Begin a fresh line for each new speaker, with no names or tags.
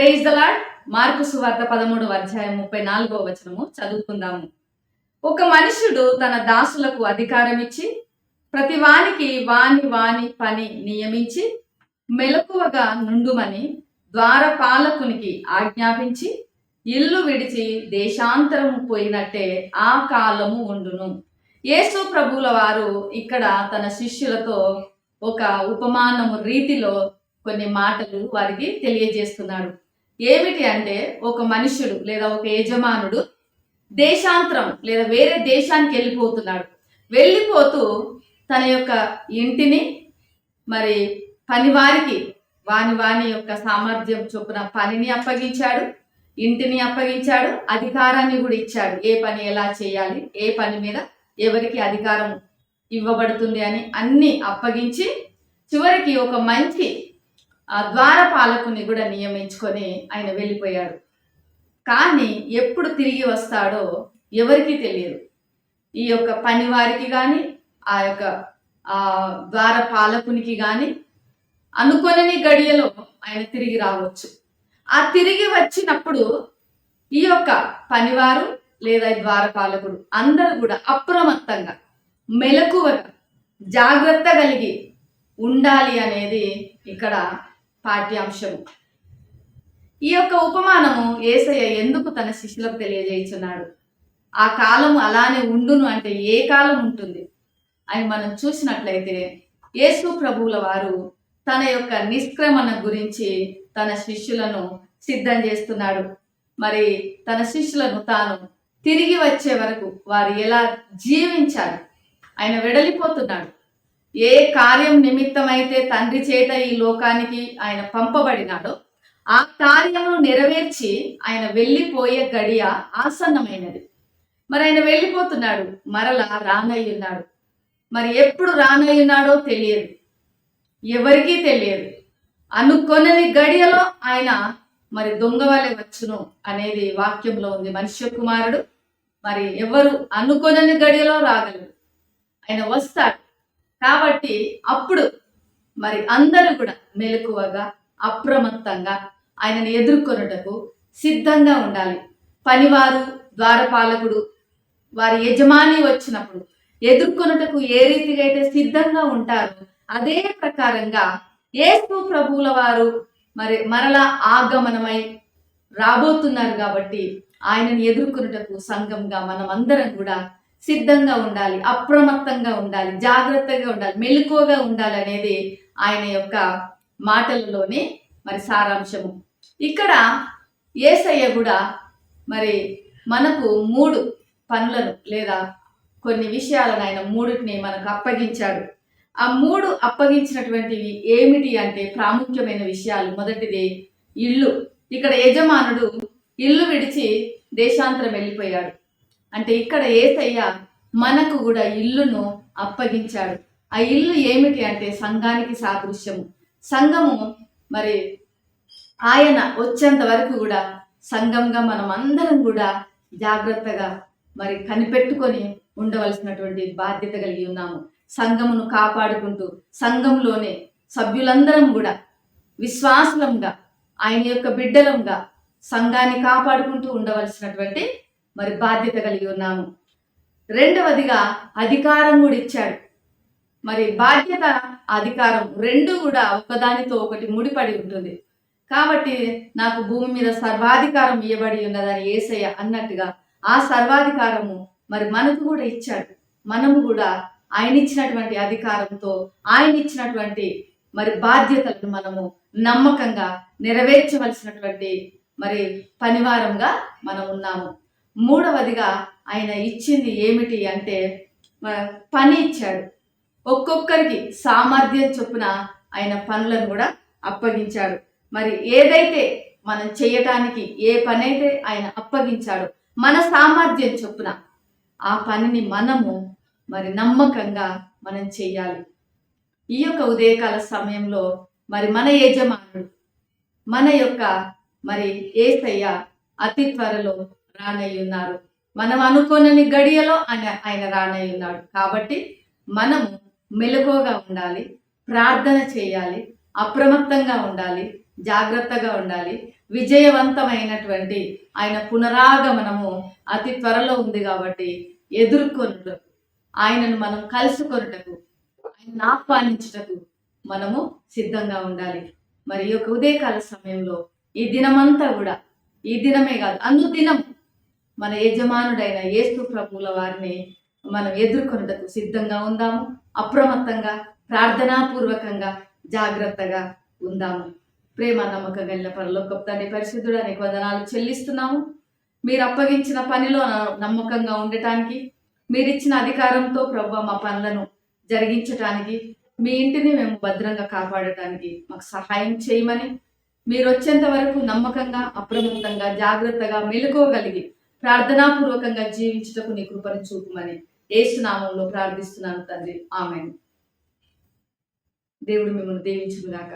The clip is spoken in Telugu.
ప్రేజ్ దలాడ్ మార్కు సువార్త పదమూడవ అధ్యాయం ముప్పై నాలుగవ వచనము చదువుకుందాము. ఒక మనుషుడు తన దాసులకు అధికారం ఇచ్చి ప్రతి వానికి వాని వాని పని నియమించి మెలకువగా నుండుమని ద్వారపాలకునికి ఆజ్ఞాపించి ఇల్లు విడిచి దేశాంతరము పోయినట్టే ఆ కాలము ఉండును. యేసు ప్రభువుల వారు ఇక్కడ తన శిష్యులతో ఒక ఉపమానము రీతిలో కొన్ని మాటలు వారికి తెలియజేస్తున్నాడు. ఏమిటి అంటే ఒక మనుషుడు లేదా ఒక యజమానుడు దేశాంతరం లేదా వేరే దేశానికి వెళ్ళిపోతున్నాడు. వెళ్ళిపోతూ తన యొక్క ఇంటిని మరి పనివారికి వాని వాని యొక్క సామర్థ్యం చొప్పున పనిని అప్పగించాడు ఇంటిని అప్పగించాడు అధికారాన్ని కూడా ఇచ్చాడు. ఏ పని ఎలా చేయాలి ఏ పని మీద ఎవరికి అధికారం ఇవ్వబడుతుంది అని అన్ని అప్పగించి చివరికి ఒక మంచి ద్వారపాలకుని కూడా నియమించుకొని ఆయన వెళ్ళిపోయాడు. కానీ ఎప్పుడు తిరిగి వస్తాడో ఎవరికీ తెలియదు. ఈ యొక్క పనివారికి కానీ ఆ యొక్క ద్వారపాలకునికి కానీ అనుకొనని గడియలో ఆయన తిరిగి రావచ్చు. ఆ తిరిగి వచ్చినప్పుడు ఈ యొక్క పనివారు లేదా ద్వారపాలకుడు అందరూ కూడా అప్రమత్తంగా మెలకువగా జాగ్రత్త కలిగి ఉండాలి అనేది ఇక్కడ పాఠ్యాంశము. ఈ యొక్క ఉపమానము ఏసయ్య ఎందుకు తన శిష్యులకు తెలియజేయుచున్నాడు? ఆ కాలము అలానే ఉండును అంటే ఏ కాలం ఉంటుంది? అని మనం చూసినట్లయితే యేసు ప్రభువుల వారు తన యొక్క నిష్క్రమణ గురించి తన శిష్యులను సిద్ధం చేస్తున్నాడు. మరి తన శిష్యులను తాను తిరిగి వచ్చే వరకు వారు ఎలా జీవించాలి? ఆయన వెడలిపోతున్నాడు. ఏ కార్యం నిమిత్తమైతే తండ్రి చేత ఈ లోకానికి ఆయన పంపబడినాడో ఆ కార్యము నెరవేర్చి ఆయన వెళ్ళిపోయే గడియ ఆసన్నమైనది. మరి ఆయన వెళ్ళిపోతున్నాడు. మరలా రానయ్యున్నాడు. మరి ఎప్పుడు రానయ్యున్నాడో తెలియదు. ఎవరికీ తెలియదు. అనుకొనని గడియలో ఆయన మరి దొంగ వలె వచ్చును అనేది వాక్యంలో ఉంది. మనుష్య కుమారుడు మరి ఎవరు అనుకొనని గడియలో రాగలరు. ఆయన వస్తాడు. కాబట్టి అప్పుడు మరి అందరూ కూడా మెలకువగా అప్రమత్తంగా ఆయనను ఎదుర్కొనుటకు సిద్ధంగా ఉండాలి. పనివారు ద్వారపాలకుడు వారి యజమాని వచ్చినప్పుడు ఎదుర్కొనుటకు ఏ రీతిగా అయితే సిద్ధంగా ఉంటారో అదే ప్రకారంగా ఏసు ప్రభువుల వారు మరి మరలా ఆగమనమై రాబోతున్నారు కాబట్టి ఆయనను ఎదుర్కొనుటకు సంఘంగా మనం అందరం కూడా సిద్ధంగా ఉండాలి అప్రమత్తంగా ఉండాలి జాగ్రత్తగా ఉండాలి మెలకువగా ఉండాలి అనేది ఆయన యొక్క మాటలలోనే మరి సారాంశము. ఇక్కడ ఏసయ్య కూడా మరి మనకు మూడు పనులను లేదా కొన్ని విషయాలను ఆయన మూడిటిని మనకు అప్పగించాడు. ఆ మూడు అప్పగించినటువంటివి ఏమిటి అంటే ప్రాముఖ్యమైన విషయాలు. మొదటిది ఇల్లు. ఇక్కడ యజమానుడు ఇల్లు విడిచి దేశాంతరం వెళ్ళిపోయాడు. అంటే ఇక్కడ ఏసయ్య మనకు కూడా ఇల్లును అప్పగించాడు. ఆ ఇల్లు ఏమిటి అంటే సంఘానికి సాదృశ్యము. సంఘము మరి ఆయన వచ్చేంత వరకు కూడా సంఘంగా మనం అందరం కూడా జాగ్రత్తగా మరి కనిపెట్టుకొని ఉండవలసినటువంటి బాధ్యత కలిగి ఉన్నాము. సంఘమును కాపాడుకుంటూ సంఘంలోనే సభ్యులందరం కూడా విశ్వాసంగా ఆయన యొక్క బిడ్డలంగా సంఘాన్ని కాపాడుకుంటూ ఉండవలసినటువంటి మరి బాధ్యత కలిగి ఉన్నాము. రెండవదిగా అధికారం కూడా ఇచ్చాడు. మరి బాధ్యత అధికారం రెండు కూడా ఒకదానితో ఒకటి ముడిపడి ఉంటుంది. కాబట్టి నాకు భూమి మీద సర్వాధికారం ఇవ్వబడి ఉన్నదని ఏసయ్య అన్నట్టుగా ఆ సర్వాధికారము మరి మనకు కూడా ఇచ్చాడు. మనము కూడా ఆయన ఇచ్చినటువంటి అధికారంతో ఆయన ఇచ్చినటువంటి మరి బాధ్యతలను మనము నమ్మకంగా నెరవేర్చవలసినటువంటి మరి పనివారంగా మనం ఉన్నాము. మూడవదిగా ఆయన ఇచ్చింది ఏమిటి అంటే పని ఇచ్చాడు. ఒక్కొక్కరికి సామర్థ్యం చొప్పున ఆయన పనులను కూడా అప్పగించాడు. మరి ఏదైతే మనం చేయటానికి ఏ పని అయితే ఆయన అప్పగించాడో మన సామర్థ్యం చొప్పున ఆ పనిని మనము మరి నమ్మకంగా మనం చేయాలి ఈ యొక్క ఉదయకాల సమయంలో మరి మన యజమానుడు మన యొక్క మరి ఏసయ్య అతి త్వరలో రానయ్య ఉన్నారు మనం అనుకోనని గడియలో ఆయన ఆయన రానయ్య ఉన్నాడు కాబట్టి మనము మెలకువగా ఉండాలి ప్రార్థన చేయాలి అప్రమత్తంగా ఉండాలి జాగ్రత్తగా ఉండాలి. విజయవంతమైనటువంటి ఆయన పునరాగమనము అతి త్వరలో ఉంది కాబట్టి ఎదుర్కొనుటకు ఆయనను మనం కలుసుకొనుటకు ఆయన ఆహ్వానించుటకు మనము సిద్ధంగా ఉండాలి. మరి ఈ యొక్క ఉదయకాల సమయంలో ఈ దినమంతా కూడా ఈ దినమే కాదు అను దినం మన యజమానుడైన యేసు ప్రభువుల వారిని మనం ఎదుర్కొనుటకు సిద్ధంగా ఉందాము. అప్రమత్తంగా ప్రార్థనాపూర్వకంగా జాగ్రత్తగా ఉందాము. ప్రేమ నమ్మకం కలిగిన పరలోక తండ్రి పరిశుద్ధుడు వందనాలు చెల్లిస్తున్నాము. మీరు అప్పగించిన పనిలో నమ్మకంగా ఉండటానికి మీరిచ్చిన అధికారంతో ప్రభు మా పనులను జరిగించటానికి మీ ఇంటిని మేము భద్రంగా కాపాడటానికి మాకు సహాయం చేయమని మీరు వచ్చేంత వరకు నమ్మకంగా అప్రమత్తంగా జాగ్రత్తగా మెలుకోగలిగి ప్రార్థనాపూర్వకంగా జీవించుటకు నీ కృపను చూపుమని ఏసునామంలో ప్రార్థిస్తున్నాను తండ్రి. ఆమె దేవుడు మిమ్మల్ని దీవించుగాక